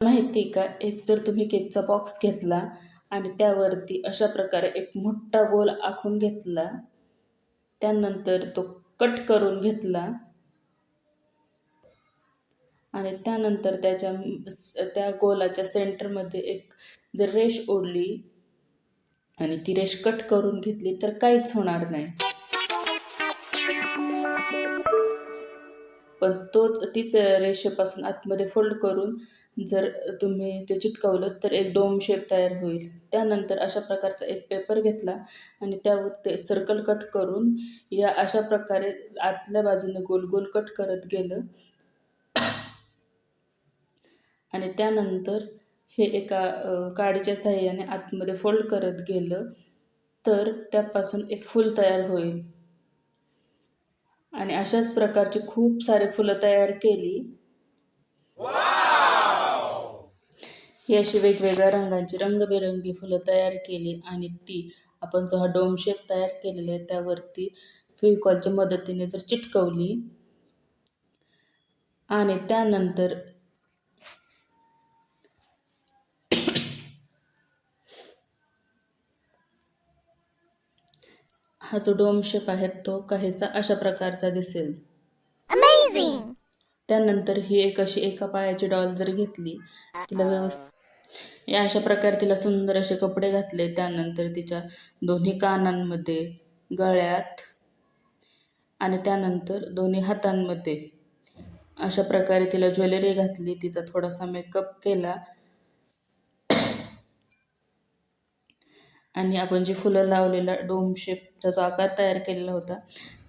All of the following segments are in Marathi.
माहिती का? एक जर तुम्ही केकचा बॉक्स घेतला आणि त्यावरती अशा प्रकारे एक मोठा गोल आखून घेतला त्यानंतर तो कट करून घेतला आणि त्यानंतर त्याच्या त्या गोलाच्या सेंटरमध्ये एक जर रेष ओढली आणि ती रेष कट करून घेतली तर काहीच होणार नाही. पण तोच तीच रेषेपासून आतमध्ये फोल्ड करून जर तुम्ही ते चिटकवलं तर एक डोम शेप तयार होईल. त्यानंतर अशा प्रकारचा एक पेपर घेतला आणि त्यावर ते सर्कल कट करून या अशा प्रकारे आतल्या बाजूने गोल गोल कट करत गेलं. आणि त्यानंतर हे एका काडीच्या साह्याने आतमध्ये फोल्ड करत गेलं तर त्यापासून एक फूल तयार होईल. आणि अशाच प्रकारची खूप सारे फुलं तयार केली. ही अशी वेगवेगळ्या रंगांची रंगबेरंगी फुलं तयार केली आणि ती आपण जो हा डोम शेप तयार केलेला आहे त्यावरती फेविकॉलच्या मदतीने जर चिटकवली. आणि त्यानंतर हा जो डोम शेप आहे तो काहीसा अशा प्रकारचा दिसेल! त्यानंतर ही एक अशी एका पायाची डॉल जर घेतली तिला व्यवस्थित या अशा प्रकारे तिला सुंदर असे कपडे घातले त्यानंतर तिच्या दोन्ही कानांमध्ये गळ्यात आणि त्यानंतर दोन्ही हातांमध्ये अशा प्रकारे तिला ज्वेलरी घातली तिचा थोडासा मेकअप केला आणि आपण जी फुलं लावलेला डोम शेपचा जो आकार तयार केलेला होता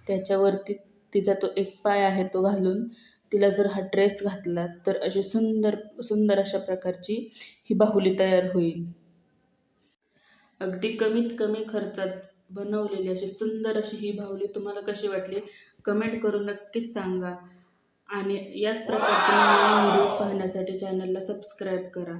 त्याच्यावरती तिचा तो एक पाय आहे तो घालून तिला जर हा ड्रेस घातला तर अशी सुंदर सुंदर अशा प्रकारची ही बाहुली तयार होईल. अगदी कमीत कमी खर्चात बनवलेली अशी सुंदर अशी ही बाहुली तुम्हाला कशी वाटली कमेंट करून नक्कीच सांगा. आणि याच प्रकारचे नवीन व्हिडिओज पाहण्यासाठी चॅनलला सबस्क्राईब करा.